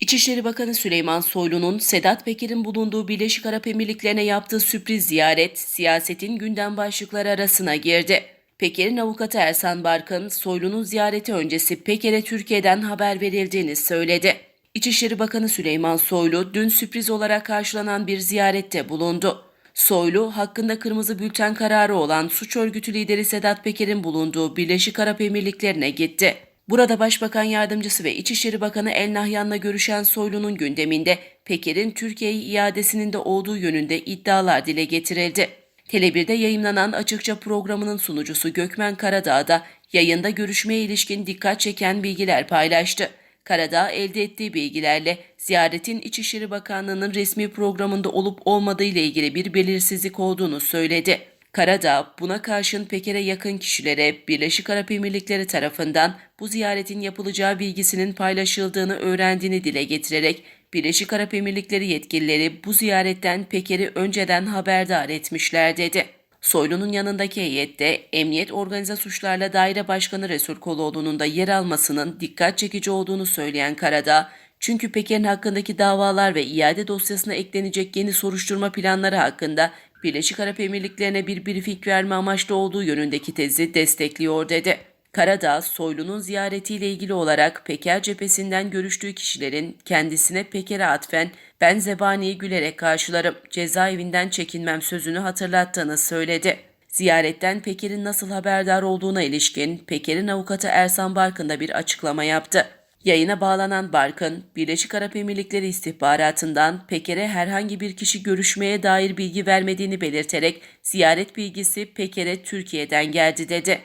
İçişleri Bakanı Süleyman Soylu'nun Sedat Peker'in bulunduğu Birleşik Arap Emirlikleri'ne yaptığı sürpriz ziyaret siyasetin gündem başlıkları arasına girdi. Peker'in avukatı Ersan Barkın, Soylu'nun ziyareti öncesi Peker'e Türkiye'den haber verildiğini söyledi. İçişleri Bakanı Süleyman Soylu dün sürpriz olarak karşılanan bir ziyarette bulundu. Soylu, hakkında kırmızı bülten kararı olan suç örgütü lideri Sedat Peker'in bulunduğu Birleşik Arap Emirlikleri'ne gitti. Burada Başbakan Yardımcısı ve İçişleri Bakanı El Nahyan'la görüşen Soylu'nun gündeminde Peker'in Türkiye'ye iadesinin de olduğu yönünde iddialar dile getirildi. Tele1'de yayınlanan Açıkça programının sunucusu Gökmen Karadağ da yayında görüşmeye ilişkin dikkat çeken bilgiler paylaştı. Karadağ elde ettiği bilgilerle ziyaretin İçişleri Bakanlığı'nın resmi programında olup olmadığı ile ilgili bir belirsizlik olduğunu söyledi. Karadağ buna karşın Peker'e yakın kişilere Birleşik Arap Emirlikleri tarafından bu ziyaretin yapılacağı bilgisinin paylaşıldığını öğrendiğini dile getirerek Birleşik Arap Emirlikleri yetkilileri bu ziyaretten Peker'i önceden haberdar etmişler dedi. Soylu'nun yanındaki heyette Emniyet Organize Suçlarla Daire Başkanı Resul Koloğlu'nun da yer almasının dikkat çekici olduğunu söyleyen Karadağ, çünkü Peker'in hakkındaki davalar ve iade dosyasına eklenecek yeni soruşturma planları hakkında Birleşik Arap Emirlikleri'ne bir briefing verme amaçlı olduğu yönündeki tezi destekliyor dedi. Karadağ, Soylu'nun ziyaretiyle ilgili olarak Peker cephesinden görüştüğü kişilerin kendisine Peker'e atfen ben zebaniyi gülerek karşılarım, cezaevinden çekinmem sözünü hatırlattığını söyledi. Ziyaretten Peker'in nasıl haberdar olduğuna ilişkin Peker'in avukatı Ersan Barkın da bir açıklama yaptı. Yayına bağlanan Barkın, Birleşik Arap Emirlikleri istihbaratından Peker'e herhangi bir kişi görüşmeye dair bilgi vermediğini belirterek ziyaret bilgisi Peker'e Türkiye'den geldi dedi.